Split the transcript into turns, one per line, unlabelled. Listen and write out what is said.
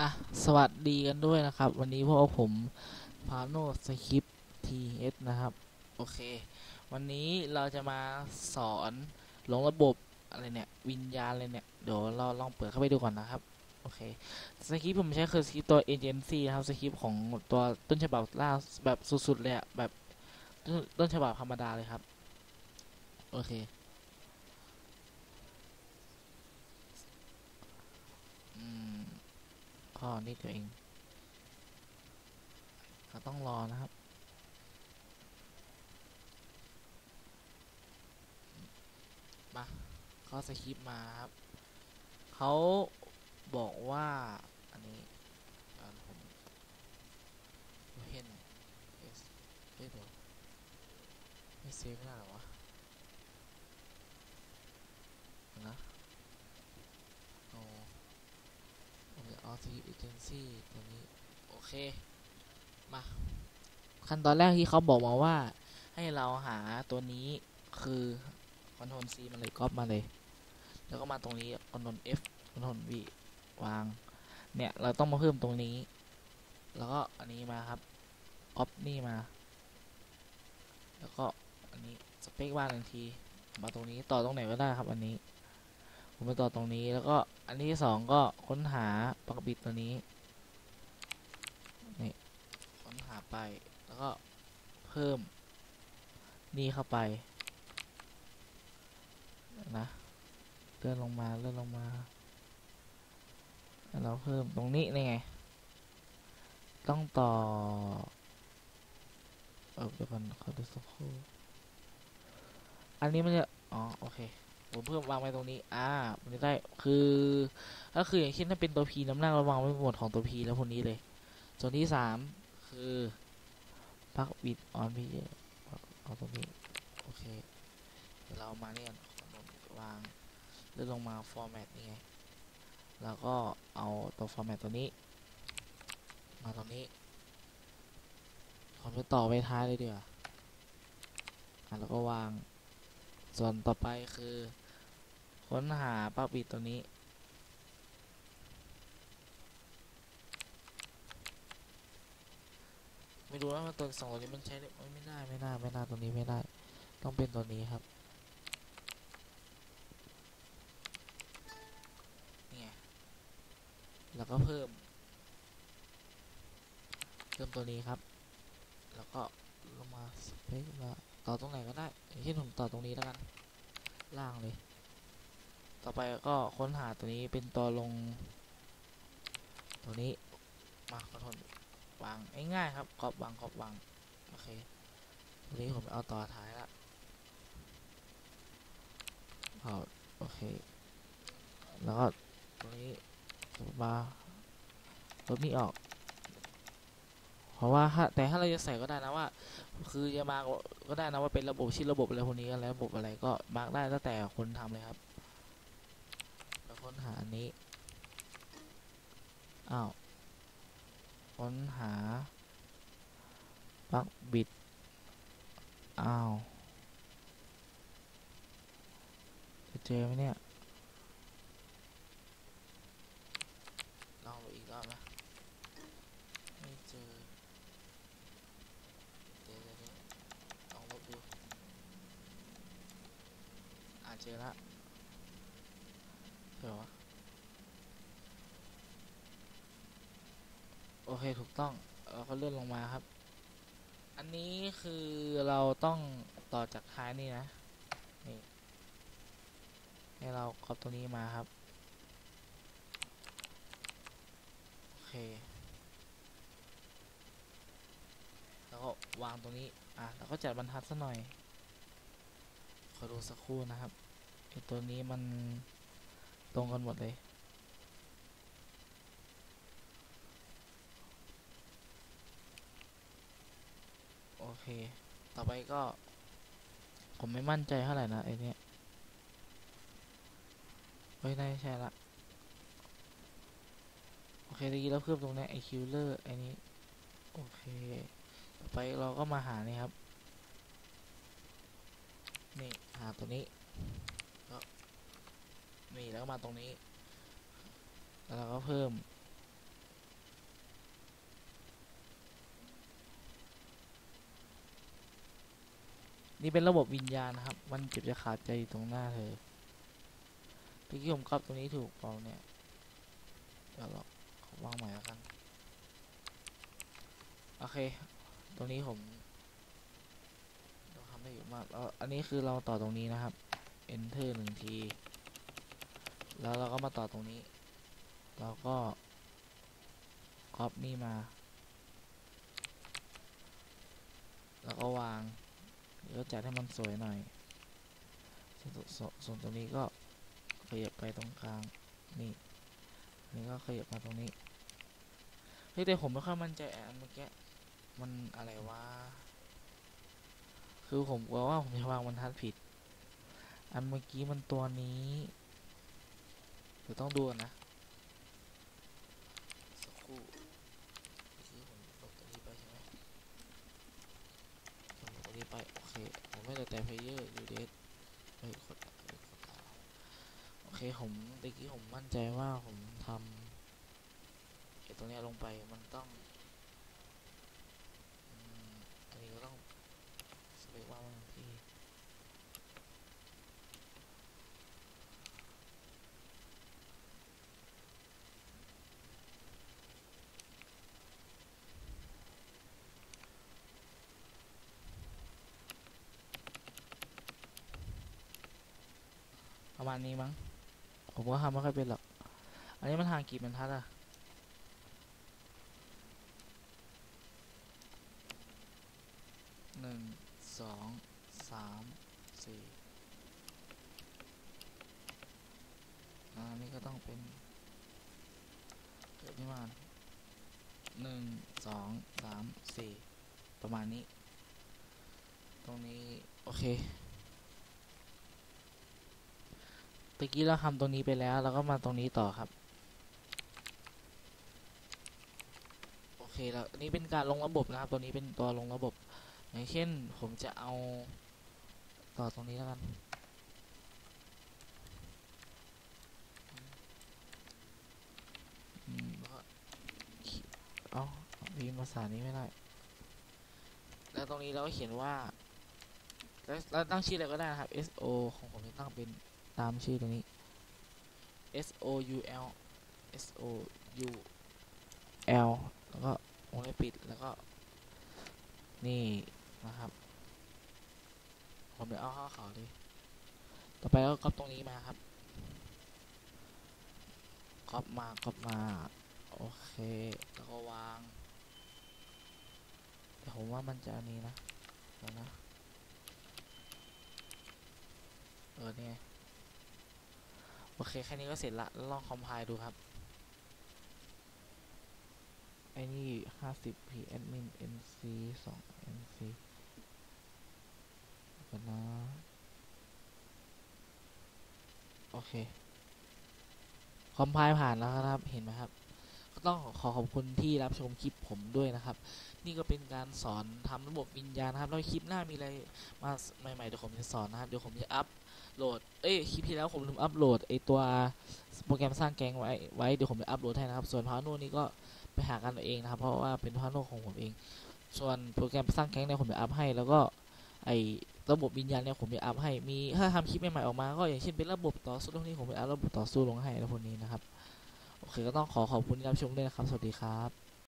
อะ สวัสดีกันด้วยนะครับ วันนี้พวกผมพาโนสคริปทีเอสนะครับ โอเค วันนี้เราจะมาสอนลงระบบอะไรเนี่ย วิญญาณอะไรเนี่ย เดี๋ยวเราลองเปิดเข้าไปดูก่อนนะครับ โอเค สคริปต์ผมใช้คือสคริปต์ตัวเอเจนซี่นะครับ สคริปต์ของตัวต้นฉบับล่าแบบสุดๆเลยอะแบบต้นต้นฉบับธรรมดาเลยครับ โอเค อืม ข้อนี้ตัวเองก็ต้องรอนะครับ มาเข้าสคริปมาครับเขาบอกว่าอันนี้อ่าผมเห็นเอสเดี๋ยวไม่เซฟไม่ได้เหรอวะเดี๋ยวนะเอา ผมจะเอา ทีเอเจนซี่ตัวนี้โอเค มา ขั้นตอนแรกที่เขาบอกมาว่า ให้เราหาตัวนี้คือคอนโทรล C มาเลยก๊อปมาเลย แล้วก็มาตรงนี้คอนโทรล F คอนโทรล V วาง เนี่ย เราต้องมาเพิ่มตรงนี้ แล้วก็อันนี้มาครับก๊อปนี่มา แล้วก็อันนี้สเปคว่างหนึ่งที มาตรงนี้ต่อตรงไหนก็ได้ครับอันนี้ ผมไปต่อตรงนี้แล้วก็อันที่สองก็ค้นหาปักบิดตัวนี้นี่ค้นหาไปแล้วก็เพิ่มนี่เข้าไปนะเลื่อนลงมาเลื่อนลงมาแล้วเราเพิ่มตรงนี้นี่ไงต้องต่อเออเดี๋ยวก่อนเขาดูสักครู่อันนี้มันจะอ๋อโอเค ผมเพิ่มวางไว้ตรงนี้ อ่ามันจะได้คือ ก็คืออย่างเช่นถ้าเป็นตัว P น้ำหนักเราวางไว้หมดของตัว P แล้วพวกนี้เลย ส่วนที่สามคือพักบิดออนพีเอาตรงนี้ โอเคเดี๋ยวเรามาเนี่ยวางเลื่อนลงมา format นี่ไง แล้วก็เอาตัว format ตัวนี้ มาตรงนี้ผมจะต่อไปท้ายเลยเดีกว่าอะแล้วก็วาง ส่วนต่อไปคือ ค้นหาปลั๊กปิดตัวนี้ ไม่รู้ว่าตัวสองตัวนี้มันใช้ได้ไม่ได้ไม่ได้ไม่ได้ตัวนี้ไม่ได้ ต้องเป็นตัวนี้ครับนี่ไงแล้วก็เพิ่ม เพิ่มตัวนี้ครับ แล้วก็ลงมาสเปคมาต่อตรงไหนก็ได้อย่ผมต่อตรงนี้แล้วกัน ล่างเลย ต่อไปก็ค้นหาตัวนี้เป็นตัวลง ตัวนี้มาขอโทษวางง่ายๆครับกรอบวางกรอบวางโอเคตัวนี้ผมเอาต่อท้ายละเอาโอเคแล้วก็ตัวนี้มาลบนี้ออก เพราะว่าแต่ถ้าเราจะใส่ก็ได้นะว่า คือจะมาก็ได้นะว่าเป็นระบบชื่อระบบอะไรพวกนี้อะไรระบบอะไรก็มาร์กได้ตั้งแต่คนทำเลยครับ นหาอันนี้ อ้าว ค้นหาปลั๊กบิด อ้าว จะเจอไหมเนี่ย ลองไปอีกรอบนะไม่เจอ เดี๋ยวเดี๋ยวเดี๋ยวลองลบดู อ่าเจอละเดี๋ยววะ โอ เคถูกต้องเราก็เลื่อนลงมาครับ อันนี้คือเราต้องต่อจากท้ายนี่นะนี่ให้เราครอบตัวนี้มาครับโอเคแล้วก็วางตรงนี้อะแล้วก็จัดบรรทัดซะหน่อยขอดูสักครู่นะครับไอตัวนี้มันตรงกันหมดเลย เค ต่อไปก็ ผมไม่มั่นใจเท่าไหร่นะไอเนี้ยเฮ้ยน่าจะใช่ละ โอเคตะกี้เราเพิ่มตรงเนี้ยไอคิวเลอร์ไอนี้ โอเค ต่อไปเราก็มาหานี่ครับ นี่ หาตัวนี้ ก็นี่แล้วมาตรงนี้ แล้วเราก็เพิ่ม นี่เป็นระบบวิญญาณนะครับ มันเจ็บจะขาดใจตรงหน้าเธอเมื่อกี้ผมก๊อปตรงนี้ถูกเปล่าเนี่ย เดี๋ยวเราขอวางใหม่แล้วกัน โอเค ตรงนี้ผมเราทำได้อยู่มากแล้วอันนี้คือเราต่อตรงนี้นะครับ enter หนึ่งที แล้วเราก็มาต่อตรงนี้ เราก็ก๊อปนี่มา แล้วก็วาง แล้วจัดให้มันสวยหน่อยส่วนส่วนส่วนตรงนี้ก็ขยับไปตรงกลางนี่อันนี้ก็ขยับมาตรงนี้เฮ้ยแต่ผมไม่ค่อยมั่นใจอันเมื่อกี้มันอะไรวะคือผมกลัวว่าผมจะวางบรรทัดผิด อันเมื่อกี้มันตัวนี้เดี๋ยวต้องดูนะ สักครู่เมื่อกี้ผมลบตัวนี้ไปใช่ไหมผมลบตัว นี้ไปโอเคผมไม่ได้แต่เพลเยอร์ยูเดสไปกดโอเคผมเมื่อกี้ผมมั่นใจว่าผมทำไอ้ตัวเนี้ยลงไปมันต้องอันนี้ก็ต้องสเปกว่ามันที่ ประมาณนี้มั้ง ผมก็ทำไม่ค่อยเป็นหรอก อันนี้มันทางกี่บรรทัดอะหนึ่งสองสามสี่อะอันนี้ก็ต้องเป็นเกิดที่มาหนึ่งสองสามสี่ประมาณนี้ ตรงนี้ โอเค ตะกี้เราทำตรงนี้ไปแล้วเราก็มาตรงนี้ต่อครับ โอเคแล้วนนี้เป็นการลงระบบนะครับ ตัวนี้เป็นตัวลงระบบ อย่างเช่นผมจะเอาต่อตรงนี้แล้วกันเอ้าพิมพ์ภาษานี้ไม่ได้ แล้วตรงนี้เราก็เขียนว่า แล้วตั้งชื่ออะไรก็ได้นะครับ S O ของผมจะตั้งเป็น ตามชื่อตรงนี้ S O U L S O U L แล้วก็วงเล็บปิดแล้วก็ นี่นะครับ ผมจะเอาข้าเขาเลยต่อไปก็ก๊อปตรงนี้มาครับก๊อปมาก๊อปมา โอเค แล้วก็วางแต่ผมว่ามันจะนี้นะเดี๋ยวนะ เออเนี่ย เค แค่นี้ก็เสร็จละ ลองคอมไพล์ดูครับไอ้นี่ห้าสิบ p admin nc สอง nc กันนะ โอเค คอมไพล์ผ่านแล้วครับ เห็นไหมครับก็ต้องขอขอบคุณที่รับชมคลิปผมด้วยนะครับ นี่ก็เป็นการสอนทำระบบวิญญาณนะครับ แล้วคลิปหน้ามีอะไรมาใหม่ๆเดี๋ยวผมจะสอนนะครับ เดี๋ยวผมจะอัพ โหลด เอ้ย คลิปที่แล้วผมลืมอัพโหลดไอตัวโปรแกรมสร้างแกงไว้ ไว้ เดี๋ยวผมจะอัพโหลดให้นะครับ ส่วนพาโน่นี่ก็ไปหากันเอาเองนะครับ เพราะว่าเป็นพาโน่ของผมเอง ส่วนโปรแกรมสร้างแกงเนี่ยผมจะอัพให้ แล้วก็ไอระบบวิญญาณเนี่ยผมจะอัพให้ มี ถ้าทำคลิปใหม่ๆออกมา ก็อย่างเช่นเป็นระบบต่อสู้ตรงนี้ผมจะอัพระบบต่อสู้ลงให้แล้วพวกนี้นะครับ โอเค ก็ต้องขอขอบคุณที่รับชมด้วยนะครับ สวัสดีครับ